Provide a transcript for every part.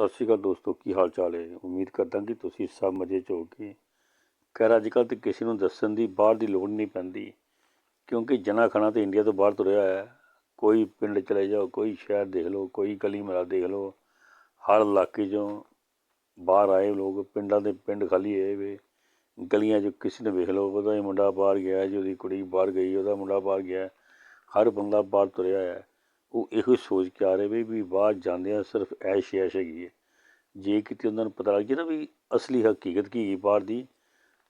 ਸਤਿ ਸ਼੍ਰੀ ਅਕਾਲ ਦੋਸਤੋ, ਕੀ ਹਾਲ ਚਾਲ ਹੈ? ਉਮੀਦ ਕਰਦਾ ਕਿ ਤੁਸੀਂ ਸਭ ਮਜ਼ੇ 'ਚ ਹੋਗੇ ਖੈਰ ਅੱਜ ਕੱਲ੍ਹ ਤੇ ਕਿਸੇ ਨੂੰ ਦੱਸਣ ਦੀ ਬਾਹਰ ਦੀ ਲੋੜ ਨਹੀਂ ਪੈਂਦੀ, ਕਿਉਂਕਿ ਜਨਾ ਖਣਾ ਤੇ ਇੰਡੀਆ ਤੋਂ ਬਾਹਰ ਤੁਰਿਆ ਹੈ। ਕੋਈ ਪਿੰਡ ਚਲੇ ਜਾਓ, ਕੋਈ ਸ਼ਹਿਰ ਦੇਖ ਲਓ, ਕੋਈ ਗਲੀ ਮਹੱਲਾ ਦੇਖ ਲਓ, ਹਰ ਇਲਾਕੇ 'ਚੋਂ ਬਾਹਰ ਆਏ ਲੋਕ, ਪਿੰਡਾਂ ਦੇ ਪਿੰਡ ਖਾਲੀ ਹੋਏ ਵੇ। ਗਲੀਆਂ 'ਚ ਕਿਸੇ ਨੇ ਵੇਖ ਲਓ, ਉਹਦਾ ਹੀ ਮੁੰਡਾ ਬਾਹਰ ਗਿਆ ਜੀ ਉਹਦੀ ਕੁੜੀ ਬਾਹਰ ਗਈ, ਉਹਦਾ ਮੁੰਡਾ ਬਾਹਰ ਗਿਆ। ਹਰ ਬੰਦਾ ਬਾਹਰ ਤੁਰਿਆ ਹੈ। ਉਹ ਇਹੋ ਹੀ ਸੋਚ ਕੇ ਆ ਰਹੇ ਵੀ ਵੀ ਬਾਹਰ ਜਾਂਦਿਆਂ ਸਿਰਫ ਐਸ਼ ਐਸ਼ ਹੈਗੀ ਹੈ। ਜੇ ਕਿਤੇ ਉਹਨਾਂ ਨੂੰ ਪਤਾ ਲੱਗ ਜੇ ਨਾ ਵੀ ਅਸਲੀ ਹਕੀਕਤ ਕੀ ਹੈ ਬਾਹਰ ਦੀ,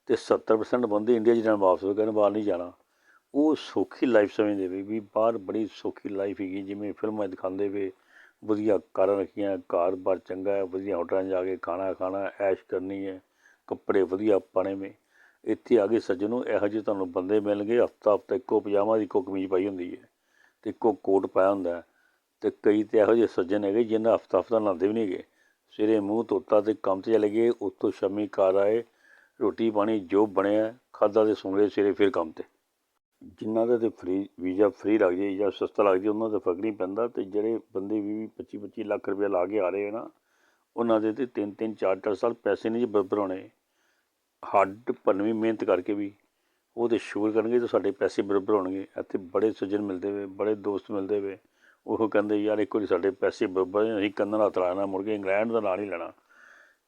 ਤੇ 70% ਬੰਦੇ ਇੰਡੀਆ 'ਚ ਜਾਣ ਵਾਪਸ ਹੋ ਗਏ ਬਾਹਰ ਨਹੀਂ ਜਾਣਾ। ਉਹ ਸੌਖੀ ਲਾਈਫ ਸਮਝਦੇ ਵੀ ਵੀ ਬਾਹਰ ਬੜੀ ਸੌਖੀ ਲਾਈਫ ਹੈਗੀ ਜਿਵੇਂ ਫਿਲਮਾਂ ਦਿਖਾਉਂਦੇ ਵੇ ਵਧੀਆ ਕਾਰਾਂ ਰੱਖੀਆਂ, ਘਰ ਬਾਰ ਚੰਗਾ ਹੈ, ਵਧੀਆ ਹੋਟਲਾਂ 'ਚ ਜਾ ਕੇ ਖਾਣਾ ਖਾਣਾ, ਐਸ਼ ਕਰਨੀ ਹੈ, ਕੱਪੜੇ ਵਧੀਆ ਪਾਣੇ ਵੇ ਇੱਥੇ ਆ ਕੇ ਸੱਜਣੋ, ਇਹੋ ਜਿਹੇ ਤੁਹਾਨੂੰ ਬੰਦੇ ਮਿਲਣਗੇ ਹਫਤਾ ਹਫਤਾ ਇੱਕੋ ਪਜਾਮਾ ਦੀ ਇੱਕੋ ਕਮੀਜ਼ ਪਾਈ ਹੁੰਦੀ ਹੈ। ਤੇ ਇੱਕੋ ਕੋਟ ਪਾਇਆ ਹੁੰਦਾ ਹੈ ਤੇ ਕਈ ਤੇ ਇਹੋ ਜਿਹੇ ਸੱਜਣ ਹੈਗੇ ਜਿਹਨਾਂ ਹਫਤਾ ਹਫਤਾ ਨਹਾਉਂਦੇ ਵੀ ਨਹੀਂ ਹੈਗੇ। ਸਵੇਰੇ ਮੂੰਹ ਧੋਤਾ ਤੇ ਕੰਮ ਤੇ ਚਲੇ ਗਏ, ਉੱਥੋਂ ਸ਼ਾਮੀ ਘਰ ਆਏ, ਰੋਟੀ ਪਾਣੀ ਜੋ ਬਣਿਆ ਖਾਦਾ ਤੇ ਸੌਂ ਗਏ ਸਵੇਰੇ ਫਿਰ ਕੰਮ ਤੇ। ਜਿਨ੍ਹਾਂ ਦਾ ਤੇ ਫ੍ਰੀ ਵੀਜ਼ਾ ਫ੍ਰੀ ਲੱਗ ਜਾਏ ਜਾਂ ਸਸਤਾ ਲੱਗ ਜਾਏ, ਉਹਨਾਂ ਦਾ ਫ਼ਰਕ ਨਹੀਂ ਪੈਂਦਾ ਤੇ ਜਿਹੜੇ ਬੰਦੇ 20 25 25 ਲੱਖ ਰੁਪਏ ਲਾ ਕੇ ਆ ਰਹੇ ਆ ਨਾ, ਉਹਨਾਂ ਦੇ ਤੇ ਤਿੰਨ ਤਿੰਨ, ਚਾਰ ਚਾਰ ਸਾਲ ਪੈਸੇ ਨਹੀਂ ਜੀ ਬਰਾਬਰ ਹੱਡ ਭੰਨਵੀਂ ਮਿਹਨਤ ਕਰਕੇ ਵੀ ਉਹ ਤੇ ਸ਼ੁਕਰ ਕਰਨਗੇ ਤਾਂ ਸਾਡੇ ਪੈਸੇ ਬਰਾਬਰ ਹੋਣਗੇ। ਇੱਥੇ ਬੜੇ ਸੱਜਣ ਮਿਲਦੇ ਵੇ, ਬੜੇ ਦੋਸਤ ਮਿਲਦੇ ਵੇ। ਉਹ ਕਹਿੰਦੇ, ਯਾਰ, ਇੱਕ ਵਾਰੀ ਸਾਡੇ ਪੈਸੇ ਬਰਾਬਰ ਅਸੀਂ ਕੰਨਾਂ ਨਾਲ ਹੱਥ ਲਾਣਾ ਮੁੜ ਕੇ ਇੰਗਲੈਂਡ ਦਾ ਨਾਂ ਨਹੀਂ ਲੈਣਾ।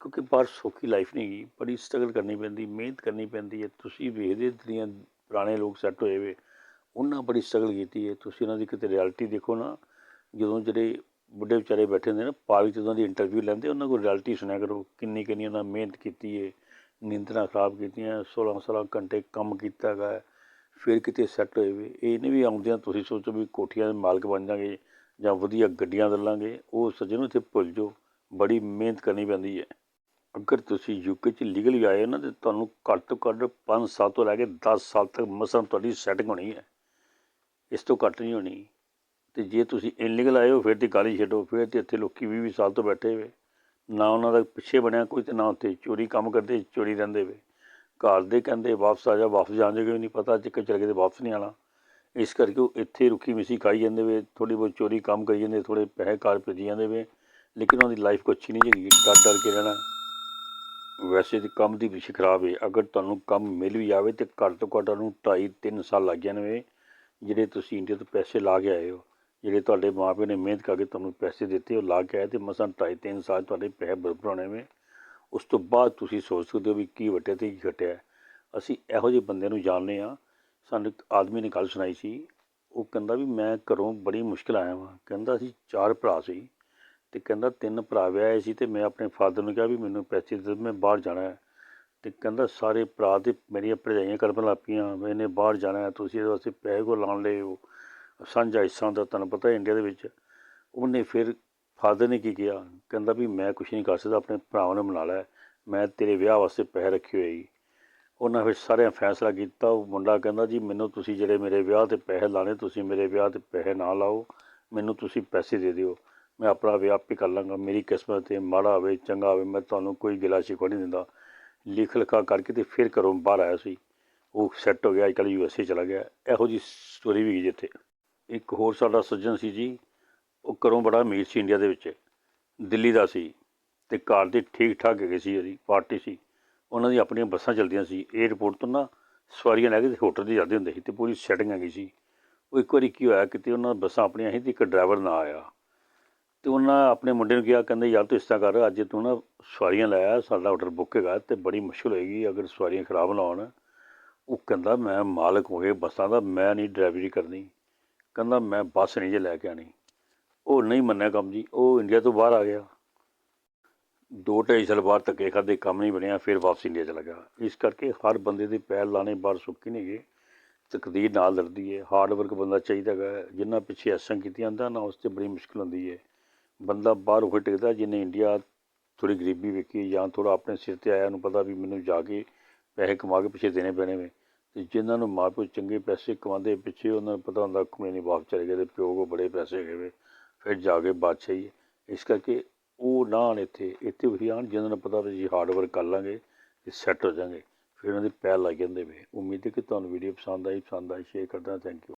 ਕਿਉਂਕਿ ਬਾਹਰ ਸੌਖੀ ਲਾਈਫ ਨਹੀਂ ਗਈ ਬੜੀ ਸਟਰਗਲ ਕਰਨੀ ਪੈਂਦੀ, ਮਿਹਨਤ ਕਰਨੀ ਪੈਂਦੀ ਹੈ। ਤੁਸੀਂ ਵੇਖਦੇ ਜਿਹੜੀਆਂ ਪੁਰਾਣੇ ਲੋਕ ਸੈੱਟ ਹੋਏ ਵੇ, ਉਹਨਾਂ ਬੜੀ ਸਟਰਗਲ ਕੀਤੀ ਹੈ। ਤੁਸੀਂ ਉਹਨਾਂ ਦੀ ਕਿਤੇ ਰਿਐਲਿਟੀ ਦੇਖੋ ਨਾ, ਜਦੋਂ ਜਿਹੜੇ ਬੁੱਢੇ ਵਿਚਾਰੇ ਬੈਠੇ ਹੁੰਦੇ ਨੇ ਪਾਰਕ 'ਚ ਉਹਨਾਂ ਦੀ ਇੰਟਰਵਿਊ ਲੈਂਦੇ, ਉਹਨਾਂ ਕੋਲ ਰਿਐਲਿਟੀ ਸੁਣਿਆ ਕਰੋ ਕਿੰਨੀ ਕਿੰਨੀ ਉਹਨਾਂ ਮਿਹਨਤ ਕੀਤੀ ਹੈ। ਨੀਂਦਰਾਂ ਖਰਾਬ ਕੀਤੀਆਂ 16 16 ਘੰਟੇ ਕੰਮ ਕੀਤਾ ਹੈਗਾ, ਫਿਰ ਕਿਤੇ ਸੈੱਟ ਹੋਏ ਵੇ। ਇਹ ਨਹੀਂ ਵੀ ਆਉਂਦਿਆਂ ਤੁਸੀਂ ਸੋਚੋ ਵੀ ਕੋਠੀਆਂ ਦੇ ਮਾਲਕ ਬਣ ਜਾਗੇ ਜਾਂ ਵਧੀਆ ਗੱਡੀਆਂ ਲੈ ਲਾਂਗੇ ਉਹ ਸੱਜਣੋਂ ਇੱਥੇ ਭੁੱਲ ਜਾਓ, ਬੜੀ ਮਿਹਨਤ ਕਰਨੀ ਪੈਂਦੀ ਹੈ। ਅਗਰ ਤੁਸੀਂ ਯੂਕੇ 'ਚ ਲੀਗਲ ਵੀ ਆਏ ਹੋ ਨਾ, ਤੇ ਤੁਹਾਨੂੰ ਘੱਟ ਤੋਂ ਘੱਟ 5 ਸਾਲ ਤੋਂ ਲੈ ਕੇ 10 ਸਾਲ ਤੱਕ ਮਸਾਂ ਤੁਹਾਡੀ ਸੈਟਿੰਗ ਹੋਣੀ ਹੈ। ਇਸ ਤੋਂ ਘੱਟ ਨਹੀਂ ਹੋਣੀ। ਤੇ ਜੇ ਤੁਸੀਂ ਇਨਲੀਗਲ ਆਏ ਹੋ, ਫਿਰ ਤੇ ਗਾਲੀ ਛੱਡੋ, ਫਿਰ ਤੇ ਇੱਥੇ ਲੋਕੀ 20 20 ਸਾਲ ਤੋਂ ਬੈਠੇ ਹੋਏ। ਨਾ ਉਹਨਾਂ ਦਾ ਪਿੱਛੇ ਬਣਿਆ ਕੋਈ ਤੇ ਨਾ ਉੱਥੇ ਚੋਰੀ ਕੰਮ ਕਰਦੇ, ਚੋਰੀ ਰਹਿੰਦੇ ਵੇ। ਘਰ ਦੇ ਕਹਿੰਦੇ, ਵਾਪਸ ਆ ਜਾ, ਵਾਪਸ ਜਾਣ ਜੋਗੇ ਵੀ ਨਹੀਂ ਪਤਾ ਚੱਕੇ ਚਲੇ ਗਏ ਤੇ ਵਾਪਸ ਨਹੀਂ ਆਣਾ ਇਸ ਕਰਕੇ ਉਹ ਇੱਥੇ ਰੁੱਖੀ ਮਿਸ਼ੀ ਖਾਈ ਜਾਂਦੇ ਵੇ ਥੋੜੀ ਬਹੁਤ ਚੋਰੀ ਕੰਮ ਕਰੀ ਜਾਂਦੇ ਥੋੜੇ ਪੈਸੇ ਕਾਰ ਭੇਜੀ ਜਾਂਦੇ ਵੇ, ਲੇਕਿਨ ਉਹਨਾਂ ਦੀ ਲਾਈਫ ਕੋਈ ਅੱਛੀ ਨਹੀਂ ਜੀ ਡਰ ਡਰ ਕੇ ਰਹਿਣਾ। ਵੈਸੇ ਤੇ ਕੰਮ ਦੀ ਵਿਸ਼ ਖਰਾਬ ਹੈ ਅਗਰ ਤੁਹਾਨੂੰ ਕੰਮ ਮਿਲ ਵੀ ਜਾਵੇ ਤੇ ਘੱਟ ਤੋਂ ਘੱਟ ਉਹਨੂੰ 2.5 3 ਸਾਲ ਲੱਗ ਜਾਣ ਵੇ ਜਿਹੜੇ ਤੁਸੀਂ ਇੰਡੀਆ ਤੋਂ ਪੈਸੇ ਲਾ ਕੇ ਆਏ ਹੋ। ਜਿਹੜੇ ਤੁਹਾਡੇ ਮਾਪਿਆਂ ਨੇ ਮਿਹਨਤ ਕਰਕੇ ਤੁਹਾਨੂੰ ਪੈਸੇ ਦਿੱਤੇ, ਉਹ ਲਾ ਕੇ ਆਏ ਤੇ ਮਸਾਂ 2.5 3 ਸਾਲ ਤੁਹਾਡੇ ਪੈਸੇ ਬਰਬਰ ਹੋਣੇ ਵੇ ਉਸ ਤੋਂ ਬਾਅਦ ਤੁਸੀਂ ਸੋਚ ਸਕਦੇ ਹੋ ਵੀ ਕੀ ਵਟਿਆ ਤੇ ਕੀ ਘਟਿਆ। ਅਸੀਂ ਇਹੋ ਜਿਹੇ ਬੰਦੇ ਨੂੰ ਜਾਣਦੇ ਆ ਸਾਨੂੰ ਇੱਕ ਆਦਮੀ ਨੇ ਗੱਲ ਸੁਣਾਈ ਸੀ। ਉਹ ਕਹਿੰਦਾ ਵੀ ਮੈਂ ਘਰੋਂ ਬੜੀ ਮੁਸ਼ਕਿਲ ਆਇਆ ਵਾਂ। ਕਹਿੰਦਾ ਅਸੀਂ ਚਾਰ ਭਰਾ ਸੀ ਤੇ ਕਹਿੰਦਾ ਤਿੰਨ ਭਰਾ ਵਿਆਹੇ ਸੀ ਤੇ ਮੈਂ ਆਪਣੇ ਫਾਦਰ ਨੂੰ ਕਿਹਾ ਵੀ ਮੈਨੂੰ ਪੈਸੇ ਦੇ ਮੈਂ ਬਾਹਰ ਜਾਣਾ ਹੈ। ਤੇ ਕਹਿੰਦਾ ਸਾਰੇ ਭਰਾ ਤੇ ਮੇਰੀਆਂ ਭਰਜਾਈਆਂ ਕਰਨ ਲੱਗ ਪਈਆਂ ਵੀ ਇਹਨੇ ਬਾਹਰ ਜਾਣਾ ਹੈ, ਤੁਸੀਂ ਇਹਦੇ ਵਾਸਤੇ ਪੈਸੇ ਕੋ ਲਾਉਣ ਲਏ ਹੋ। ਸਾਂਝਾ ਹਿੱਸਾ ਦਾ ਤੁਹਾਨੂੰ ਪਤਾ ਇੰਡੀਆ ਦੇ ਵਿੱਚ। ਉਹਨੇ ਫਿਰ ਫਾਦਰ ਨੇ ਕੀ ਕਿਹਾ? ਕਹਿੰਦਾ ਵੀ ਮੈਂ ਕੁਛ ਨਹੀਂ ਕਰ ਸਕਦਾ, ਆਪਣੇ ਭਰਾਵਾਂ ਨੇ ਮਨਾ ਲੈ ਮੈਂ ਤੇਰੇ ਵਿਆਹ ਵਾਸਤੇ ਪੈਸੇ ਰੱਖੇ ਹੋਏ ਸੀ ਉਹਨਾਂ ਫਿਰ ਸਾਰਿਆਂ ਫੈਸਲਾ ਕੀਤਾ। ਉਹ ਮੁੰਡਾ ਕਹਿੰਦਾ, ਜੀ, ਮੈਨੂੰ ਤੁਸੀਂ ਜਿਹੜੇ ਮੇਰੇ ਵਿਆਹ ਤੇ ਪੈਸੇ ਲਾਣੇ ਤੁਸੀਂ ਮੇਰੇ ਵਿਆਹ ਤੇ ਪੈਸੇ ਨਾ ਲਾਓ। ਮੈਨੂੰ ਤੁਸੀਂ ਪੈਸੇ ਦੇ ਦਿਓ। ਮੈਂ ਆਪਣਾ ਵਿਆਹ ਆਪੇ ਕਰ ਲਾਂਗਾ। ਮੇਰੀ ਕਿਸਮਤ ਤੇ ਮਾੜਾ ਹੋਵੇ, ਚੰਗਾ ਹੋਵੇ, ਮੈਂ ਤੁਹਾਨੂੰ ਕੋਈ ਗਿਲਾ ਸ਼ਿਕਵਾ ਨਹੀਂ ਦਿੰਦਾ। ਲਿਖ ਲਿਖਾ ਕਰਕੇ ਤੇ ਫਿਰ ਘਰੋਂ ਬਾਹਰ ਆਇਆ ਸੀ। ਉਹ ਸੈੱਟ ਹੋ ਗਿਆ। ਅੱਜ ਕੱਲ੍ਹ ਯੂ ਐਸ ਏ ਚਲਾ ਗਿਆ। ਇਹੋ ਜੀ ਸਟੋਰੀ ਵੀ ਹੈਗੀ ਜਿੱਥੇ ਇੱਕ ਹੋਰ ਸਾਡਾ ਸੱਜਣ ਸੀ ਜੀ, ਉਹ ਘਰੋਂ ਬੜਾ ਅਮੀਰ ਸੀ ਇੰਡੀਆ ਦੇ ਵਿੱਚ, ਦਿੱਲੀ ਦਾ ਸੀ ਤੇ ਘਰ ਦੇ ਠੀਕ ਠਾਕ ਹੈਗੇ ਸੀ ਉਹਦੀ, ਪਾਰਟੀ ਸੀ। ਉਹਨਾਂ ਦੀ ਆਪਣੀਆਂ ਬੱਸਾਂ ਚੱਲਦੀਆਂ ਸੀ 에ਅਰਪੋਰਟ ਤੋਂ ਨਾ ਸਵਾਰੀਆਂ ਲੈ ਕੇ ਹੋਟਲ 'ਤੇ ਜਾਂਦੇ ਹੁੰਦੇ ਸੀ ਤੇ ਪੂਰੀ ਸੈਟਿੰਗ ਹੈਗੀ ਸੀ। ਉਹ ਇੱਕ ਵਾਰੀ ਕੀ ਹੋਇਆ ਕਿਤੇ ਉਹਨਾਂ ਬੱਸਾਂ ਆਪਣੀਆਂ ਸੀ ਤੇ ਇੱਕ ਡਰਾਈਵਰ ਨਾ ਆਇਆ। ਤੇ ਉਹਨਾਂ ਆਪਣੇ ਮੁੰਡੇ ਨੂੰ ਕਿਹਾ, ਕਹਿੰਦੇ ਯਾਰ ਤੂੰ ਇਸ ਤਰ੍ਹਾਂ ਕਰ, ਅੱਜ ਤੂੰ ਨਾ ਸਵਾਰੀਆਂ ਲਾਇਆ ਸਾਡਾ ਹੋਟਲ ਬੁੱਕ ਹੈਗਾ ਤੇ ਬੜੀ ਮੁਸ਼ਕਲ ਹੋਏਗੀ, ਅਗਰ ਸਵਾਰੀਆਂ ਖਰਾਬ ਨਾ ਹੋਣ। ਉਹ ਕਹਿੰਦਾ, ਮੈਂ ਮਾਲਕ ਹੋਏ ਬੱਸਾਂ ਦਾ, ਮੈਂ ਨਹੀਂ ਡਰਾਈਵਰੀ ਕਰਨੀ। ਕਹਿੰਦਾ ਮੈਂ ਬੱਸ ਨਹੀਂ ਜੇ ਲੈ ਕੇ ਆਣੀ ਉਹ ਨਹੀਂ ਮੰਨਿਆ ਕੰਮ ਜੀ, ਉਹ ਇੰਡੀਆ ਤੋਂ ਬਾਹਰ ਆ ਗਿਆ। ਦੋ ਢਾਈ ਸਾਲ ਬਾਅਦ ਧੱਕੇ ਖਾਦੇ ਕੰਮ ਨਹੀਂ ਬਣਿਆ, ਫਿਰ ਵਾਪਸ ਇੰਡੀਆ ਚਲਾ ਗਿਆ। ਇਸ ਕਰਕੇ ਹਰ ਬੰਦੇ ਦੇ ਪੈਰ ਲਾਣੇ ਬਾਹਰ ਸੁੱਕੀ ਨਹੀਂ ਗਏ। ਤਕਦੀਰ ਨਾਲ ਲੜਦੀ ਹੈ। ਹਾਰਡ ਵਰਕ ਬੰਦਾ ਚਾਹੀਦਾ ਹੈਗਾ। ਜਿੰਨਾ ਪਿੱਛੇ ਐਸਾਂ ਕੀਤੀਆਂ ਹੁੰਦਾ ਨਾ, ਉਸ ਤੇ ਬੜੀ ਮੁਸ਼ਕਲ ਹੁੰਦੀ ਹੈ। ਬੰਦਾ ਬਾਹਰ ਉਹ ਟਿਕਦਾ ਜਿਹਨੇ ਇੰਡੀਆ ਥੋੜੀ ਗਰੀਬੀ ਵੇਖੀ ਜਾਂ ਥੋੜਾ ਆਪਣੇ ਸਿਰ ਤੇ ਆਇਆ ਨੂੰ ਪਤਾ ਵੀ ਮੈਨੂੰ ਜਾ ਕੇ ਪੈਸੇ ਕਮਾ ਕੇ ਪਿੱਛੇ ਦੇਣੇ ਪੈਣੇ ਵੇ ਤੇ ਜਿਨ੍ਹਾਂ ਨੂੰ ਮਾਂ ਪਿਓ ਚੰਗੇ ਪੈਸੇ ਕਮਾਉਂਦੇ ਪਿੱਛੇ ਉਹਨਾਂ ਨੂੰ ਪਤਾ ਹੁੰਦਾ ਕਿ ਮੇਰੇ ਬਾਪ ਚਲੇ ਗਏ ਤੇ ਪਿਓ ਕੋ ਬੜੇ ਪੈਸੇ ਗਏ ਵੇ ਫਿਰ ਜਾ ਕੇ ਬਾਦਸ਼ਾਹੀ ਹੈ। ਇਸ ਕਰਕੇ ਉਹ ਨਾ ਆਉਣ ਇੱਥੇ ਇੱਥੇ ਉਹੀ ਆਉਣ ਜਿਹਨਾਂ ਨੂੰ ਪਤਾ ਵੀ ਜੀ ਹਾਰਡ ਵਰਕ ਕਰ ਲਾਂਗੇ ਤੇ ਸੈੱਟ ਹੋ ਜਾਾਂਗੇ। ਫਿਰ ਉਹਨਾਂ ਦੀ ਪੈਰ ਲੱਗ ਜਾਂਦੇ ਵੇ ਉਮੀਦ ਹੈ ਕਿ ਤੁਹਾਨੂੰ ਵੀਡੀਓ ਪਸੰਦ ਆਈ ਪਸੰਦ ਆਈ ਸ਼ੇਅਰ ਕਰਦਾ। Thank you